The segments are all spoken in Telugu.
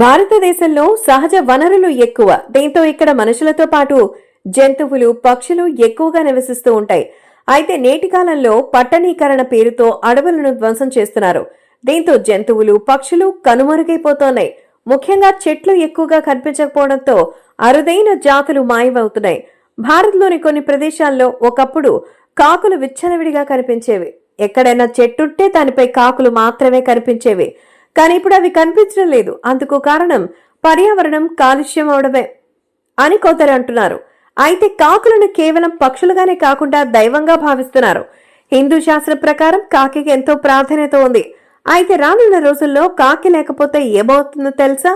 భారతదేశంలో సహజ వనరులు ఎక్కువ. దీంతో ఇక్కడ మనుషులతో పాటు జంతువులు పక్షులు ఎక్కువగా నివసిస్తూ ఉంటాయి. అయితే నేటి కాలంలో పట్టణీకరణ పేరుతో అడవులను ధ్వంసం చేస్తున్నారు. దీంతో జంతువులు పక్షులు కనుమరుగైపోతున్నాయి. ముఖ్యంగా చెట్లు ఎక్కువగా కనిపించకపోవడంతో అరుదైన జాతులు మాయమవుతున్నాయి. భారత్లోని కొన్ని ప్రదేశాల్లో ఒకప్పుడు కాకులు విచ్చలవిడిగా కనిపించేవి. ఎక్కడైనా చెట్టుంటే దానిపై కాకులు మాత్రమే కనిపించేవి. కానీ ఇప్పుడు అవి కనిపించడం లేదు. అందుకు కారణం పర్యావరణం కాలుష్యం అవడమే అని కొందరు అంటున్నారు. అయితే కాకులను కేవలం పక్షులుగానే కాకుండా దైవంగా భావిస్తున్నారు. హిందూ శాస్త్రం ప్రకారం కాకికి ఎంతో ప్రాధాన్యత ఉంది. అయితే రానున్న రోజుల్లో కాకి లేకపోతే ఏమవుతుందో తెలుసా?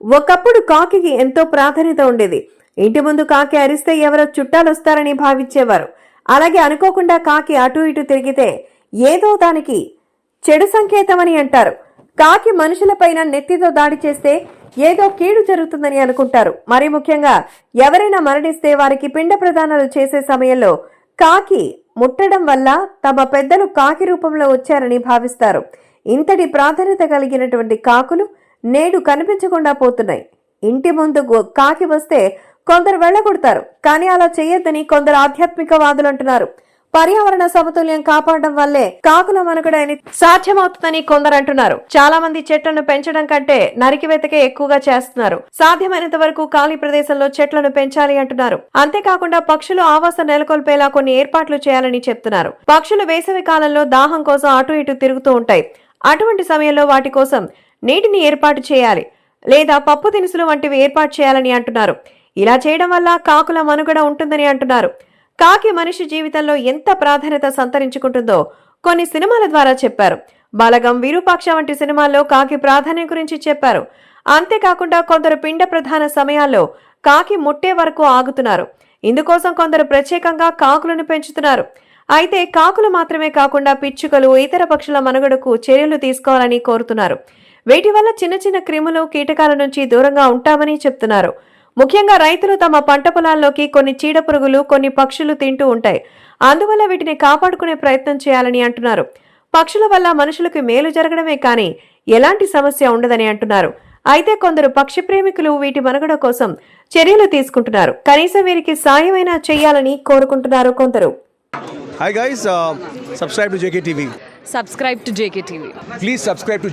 ఒకప్పుడు కాకికి ఎంతో ప్రాధాన్యత ఉండేది. ఇంటి ముందు కాకి అరిస్తే ఎవరో చుట్టాలు వస్తారని భావించేవారు. అలాగే అనుకోకుండా కాకి అటు ఇటు తిరిగితే ఏదో దానికి చెడు సంకేతమని అంటారు. కాకి మనుషులపైన నెత్తితో దాడి చేస్తే ఏదో కీడు జరుగుతుందని అనుకుంటారు. మరి ముఖ్యంగా ఎవరైనా మరణిస్తే వారికి పిండ ప్రదానాలు చేసే సమయంలో కాకి ముట్టడం వల్ల తమ పెద్దలు కాకి రూపంలో వచ్చారని భావిస్తారు. ఇంతటి ప్రాధాన్యత కలిగినటువంటి కాకులు నేడు కనిపించకుండా పోతున్నాయి. ఇంటి ముందు కాకి వస్తే కొందరు వెళ్ళగొడతారు. కానీ అలా చేయొద్దని కొందరు ఆధ్యాత్మికవాదులు అంటున్నారు. పర్యావరణ సమతుల్యం కాపాడడం వల్లే కాకుల మనుగడని సాధ్యమవుతుందని కొందరు అంటున్నారు. చాలా మంది చెట్లను పెంచడం కంటే నరికివేతకే ఎక్కువగా చేస్తున్నారు. సాధ్యమైనంత వరకు ఖాళీ ప్రదేశంలో చెట్లను పెంచాలి అంటున్నారు. అంతేకాకుండా పక్షులు ఆవాసం నెలకొల్పేలా కొన్ని ఏర్పాట్లు చేయాలని చెప్తున్నారు. పక్షులు వేసవి కాలంలో దాహం కోసం అటు ఇటు తిరుగుతూ ఉంటాయి. అటువంటి సమయంలో వాటి కోసం నీటిని ఏర్పాటు చేయాలి లేదా పప్పు దినుసులు వంటివి ఏర్పాటు చేయాలని అంటున్నారు. ఇలా చేయడం వల్ల కాకుల మనుగడ ఉంటుందని అంటున్నారు. కాకి మనిషి జీవితంలో ఎంత ప్రాధాన్యత సంతరించుకుంటుందో కొన్ని సినిమాల ద్వారా చెప్పారు. బలగం విరూపాక్ష వంటి సినిమాల్లో కాకి ప్రాధాన్యం గురించి చెప్పారు. అంతేకాకుండా కొందరు పిండ ప్రధాన సమయాల్లో కాకి ముట్టే వరకు ఆగుతున్నారు. ఇందుకోసం కొందరు ప్రత్యేకంగా కాకులను పెంచుతున్నారు. అయితే కాకులు మాత్రమే కాకుండా పిచ్చుకలు ఇతర పక్షుల మనుగడకు చర్యలు తీసుకోవాలని కోరుతున్నారు. వీటి వల్ల చిన్న చిన్న క్రిములు కీటకాల నుంచి దూరంగా ఉంటామని చెప్తున్నారు. ముఖ్యంగా రైతులు తమ పంట పొలాల్లోకి కొన్ని చీడపురుగులు కొన్ని పక్షులు తింటూ ఉంటాయి. అందువల్ల వీటిని కాపాడుకునే ప్రయత్నం చేయాలని అంటున్నారు. పక్షుల వల్ల మనుషులకు మేలు జరగడమే కానీ ఎలాంటి సమస్య ఉండదని అంటున్నారు. అయితే కొందరు పక్షి ప్రేమికులు వీటి మనుగడ కోసం చర్యలు తీసుకుంటున్నారు. కనీసం వీరికి సాయమైనా చేయాలని కోరుకుంటున్నారు కొందరు. Hi guys, uh, subscribe to JKTV. Subscribe to JK TV Please subscribe to